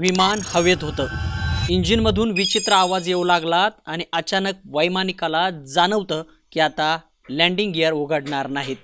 विमान हवेत होतं. इंजिनमधून विचित्र आवाज येऊ लागला आणि अचानक वैमानिकाला जाणवतं की आता लँडिंग गिअर उघडणार नाहीत.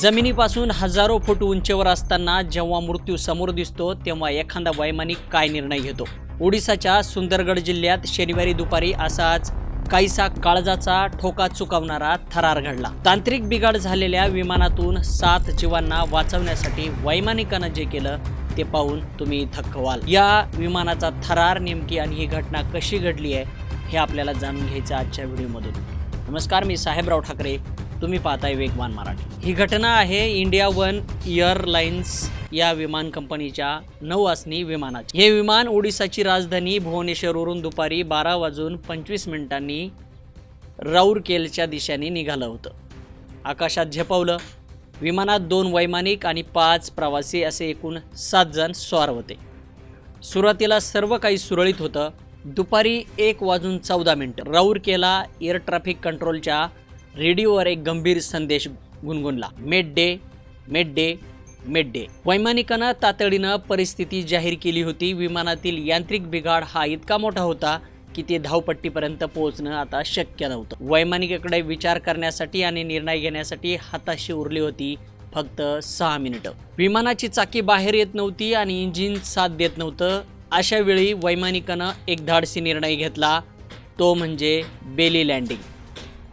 जमिनीपासून हजारो फूट उंचीवर असताना जेव्हा मृत्यू समोर दिसतो तेव्हा एखादा वैमानिक काय निर्णय घेतो? ओडिसाच्या सुंदरगड जिल्ह्यात शनिवारी दुपारी असाच काहीसा काळजाचा ठोका चुकवणारा थरार घडला. तांत्रिक बिघाड झालेल्या विमानातून सात जीवांना वाचवण्यासाठी वैमानिकानं जे केलं ते पाहून तुम्ही थक्क व्हाल. या विमानाचा थरार नेमकी आणि ही घटना कशी घडली आहे हे आपल्याला जाणून घ्यायचं आजच्या व्हिडिओमधून. नमस्कार मी साहेबराव ठाकरे. तुम्ही पाहताय वेगवान मराठी. ही घटना आहे इंडिया वन एअरलाइन्स या विमान कंपनीच्या नऊ आसनी विमानाची. हे विमान ओडिसाची राजधानी भुवनेश्वरवरून दुपारी बारा वाजून पंचवीस मिनिटांनी राऊरकेलच्या दिशेने निघालं होतं. आकाशात झेपवलं. विमानात दोन वैमानिक आणि पाच प्रवासी असे एकूण सात जण स्वार होते. सुरुवातीला सर्व काही सुरळीत होतं. दुपारी एक वाजून चौदा मिनटं. राऊरकेला एअर ट्रॅफिक कंट्रोलच्या रेडिओवर एक गंभीर संदेश गुणगुणला. Mayday mayday mayday वैमानिकानं तातडीनं परिस्थिती जाहीर केली होती. विमानातील यांत्रिक बिघाड हा इतका मोठा होता की ते धावपट्टीपर्यंत पोहोचणं आता शक्य नव्हतं. वैमानिकाकडे विचार करण्यासाठी आणि निर्णय घेण्यासाठी हाताशी उरली होती फक्त सहा मिनिटं. विमानाची चाकी बाहेर येत नव्हती आणि इंजिन साथ देत नव्हतं. अशा वेळी वैमानिकानं एक धाडसी निर्णय घेतला. तो म्हणजे बेली लँडिंग.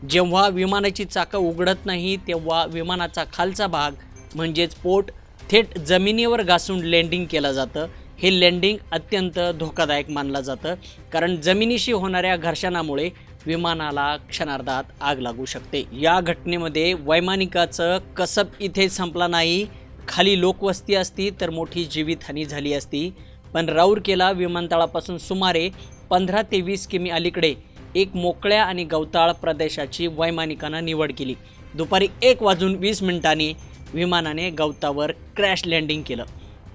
जेव्हा विमानाची चाकं उघडत नाही तेव्हा विमानाचा खालचा भाग म्हणजेच पोट थेट जमिनीवर घासून लँडिंग केलं जातं. हे लँडिंग अत्यंत धोकादायक मानलं जातं. कारण जमिनीशी होणाऱ्या घर्षणामुळे विमानाला क्षणार्धात आग लागू शकते. या घटनेमध्ये वैमानिकाचं कसब इथे संपला नाही. खाली लोकवस्ती असती तर मोठी जीवितहानी झाली असती. पण राऊरकेला विमानतळापासून सुमारे पंधरा ते वीस किमी अलीकडे एक मोकळ्या आणि गवताळ प्रदेशाची वैमानिकानं निवड केली. दुपारी एक वाजून वीस मिनिटांनी विमानाने गवतावर क्रॅश लँडिंग केलं.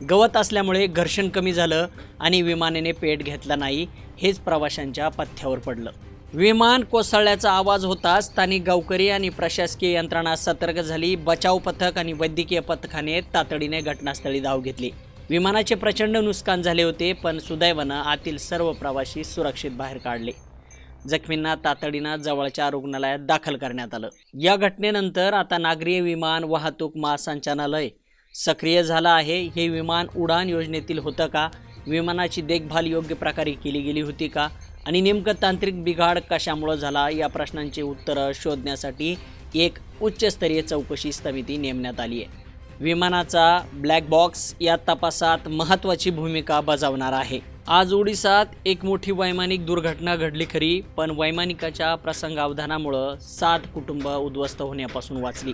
गवत असल्यामुळे घर्षण कमी झालं आणि विमानाने पेट घेतला नाही हेच प्रवाशांच्या पथ्यावर पडलं. विमान कोसळल्याचा आवाज होताच स्थानिक गावकरी आणि प्रशासकीय यंत्रणा सतर्क झाली बचाव पथक आणि वैद्यकीय पथकाने तातडीने घटनास्थळी धाव घेतली. विमानाचे प्रचंड नुकसान झाले होते पण सुदैवानं आतील सर्व प्रवासी सुरक्षित बाहेर काढले. जखमींना तातडीनं जवळच्या रुग्णालयात दाखल करण्यात आलं. या घटनेनंतर आता नागरी विमान वाहतूक महासंचालनालय सक्रिय झाला आहे. हे विमान उडान योजनेतील होतं का? विमानाची देखभाल योग्य प्रकारे केली गेली होती का? आणि नेमकं तांत्रिक बिघाड कशामुळं झाला? या प्रश्नांची उत्तरं शोधण्यासाठी एक उच्चस्तरीय चौकशी समिती नेमण्यात आली आहे. विमानाचा ब्लॅक बॉक्स या तपासात महत्त्वाची भूमिका बजावणार आहे. आज ओडिसात एक मोठी वैमानिक दुर्घटना घडली खरी पण वैमानिकाच्या प्रसंगावधानामुळं सात कुटुंब उद्ध्वस्त होण्यापासून वाचली.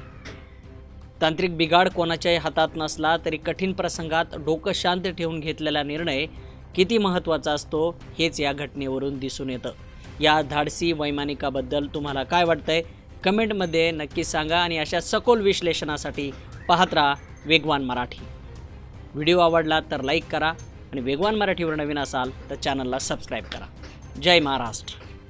तांत्रिक बिघाड कोणाच्याही हातात नसला तरी कठीण प्रसंगात डोकं शांत ठेवून घेतलेला निर्णय किती महत्त्वाचा असतो हेच या घटनेवरून दिसून येतं. या धाडसी वैमानिकाबद्दल तुम्हाला काय वाटतंय? कमेंटमध्ये नक्की सांगा आणि अशा सखोल विश्लेषणासाठी पाहत राहा वेगवान मराठी. व्हिडिओ आवडला तर लाईक करा आणि वेगवान मराठीवर नवीन असाल तर चॅनलला सबस्क्राईब करा. जय महाराष्ट्र.